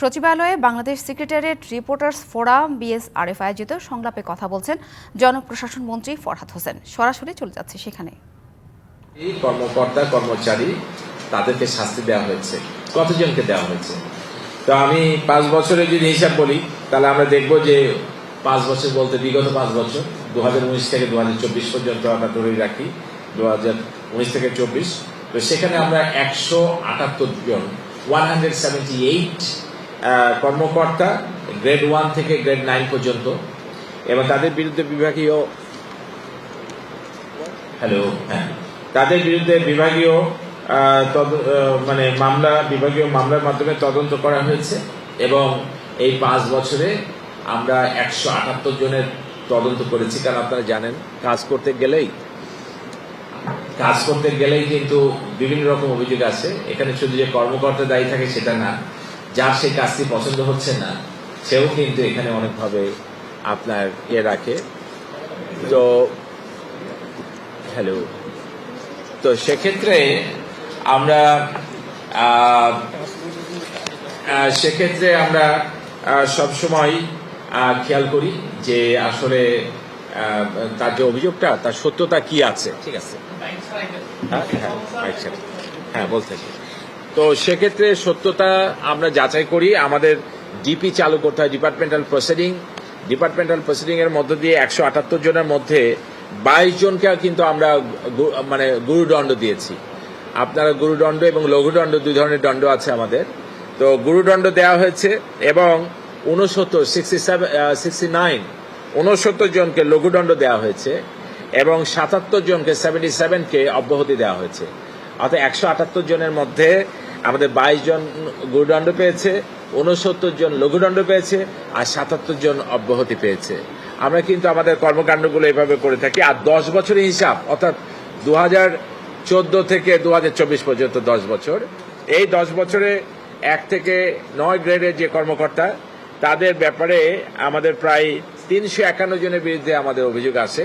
সচিবালয়ে Bangladesh secretariat reporters forum BSRF আয়োজিত সংলাপে কথা বলছেন জনপ্রশাসন মন্ত্রী ফরহাদ হোসেন। সরাসরি চলে যাচ্ছে সেখানে। এই কর্মকর্তা, কর্মচারী তাদেরকে শাস্তি দেওয়া হয়েছে, কতজনকে দেওয়া হয়েছে? তো আমি পাঁচ বছরে যদি হিসাব বলি, তাহলে আমরা দেখব যে পাঁচ বছর বলতে বিগত পাঁচ বছর দু হাজার উনিশ থেকে দু হাজার চব্বিশ পর্যন্ত আমরা ধরে রাখি দু হাজার উনিশ থেকে চব্বিশ। তো সেখানে আমরা একশো আটাত্তর জন ওয়ান হান্ড্রেড সেভেন্টি এইট কর্মকর্তা গ্রেড ওয়ান থেকে গ্রেড নাইন পর্যন্ত এবং তাদের বিরুদ্ধে বিভাগীয় হ্যালো হ্যাঁ। তাদের বিরুদ্ধে বিভাগীয় মানে মামলা, বিভাগীয় মামলার মাধ্যমে তদন্ত করা হয়েছে এবং এই পাঁচ বছরে আমরা একশো আটাত্তর জনের তদন্ত করেছি, কারণ আপনারা জানেন, কাজ করতে গেলেই, কাজ করতে গেলেই কিন্তু বিভিন্ন রকম অভিযোগ আছে এখানে শুধু যে কর্মকর্তা দায়ী থাকে সেটা না যার সেই কাজটি পছন্দ হচ্ছে না, সেও কিন্তু এখানে অনেকভাবে আপনার ইয়ে রাখে। তো, হ্যালো। তো সেক্ষেত্রে আমরা সেক্ষেত্রে আমরা সব সময় খেয়াল করি যে আসলে তার যে অভিযোগটা, তার সত্যতা কি আছে? ঠিক আছে? হ্যাঁ হ্যাঁ আচ্ছা। হ্যাঁ বলতে তো সেক্ষেত্রে সত্যতা আমরা যাচাই করি। আমাদের ডিপি চালু করতে হয় ডিপার্টমেন্টাল প্রসিডিং ডিপার্টমেন্টাল প্রসিডিং এর মধ্য দিয়ে একশো আটাত্তর জনের মধ্যে বাইশ জনকে কিন্তু আমরা মানে গুরুদণ্ড দিয়েছি। আপনারা গুরুদণ্ড এবং লঘুদণ্ড দুই ধরনের দণ্ড আছে আমাদের। তো গুরুদণ্ড দেওয়া হয়েছে এবং উনসত্তর সিক্সটি সেভেন সিক্সটি নাইন উনসত্তর জনকে লঘুদণ্ড দেওয়া হয়েছে এবং সাতাত্তর জনকে সেভেন্টি সেভেনকে অব্যাহতি দেওয়া হয়েছে। অর্থাৎ একশো আটাত্তর জনের মধ্যে আমাদের বাইশ জন গুরুদণ্ড পেয়েছে উনসত্তর জন লঘুদণ্ড পেয়েছে, আর সাতাত্তর জন অব্যাহতি পেয়েছে। আমরা কিন্তু আমাদের কর্মকাণ্ডগুলো এভাবে করে থাকি, আর দশ বছরের হিসাব, অর্থাৎ দু হাজার চোদ্দ থেকে দু হাজার চব্বিশ পর্যন্ত দশ বছর। এই দশ বছরে এক থেকে নয় গ্রেডের যে কর্মকর্তা, তাদের ব্যাপারে আমাদের প্রায় তিনশো একান্ন জনের বিরুদ্ধে আমাদের অভিযোগ আছে।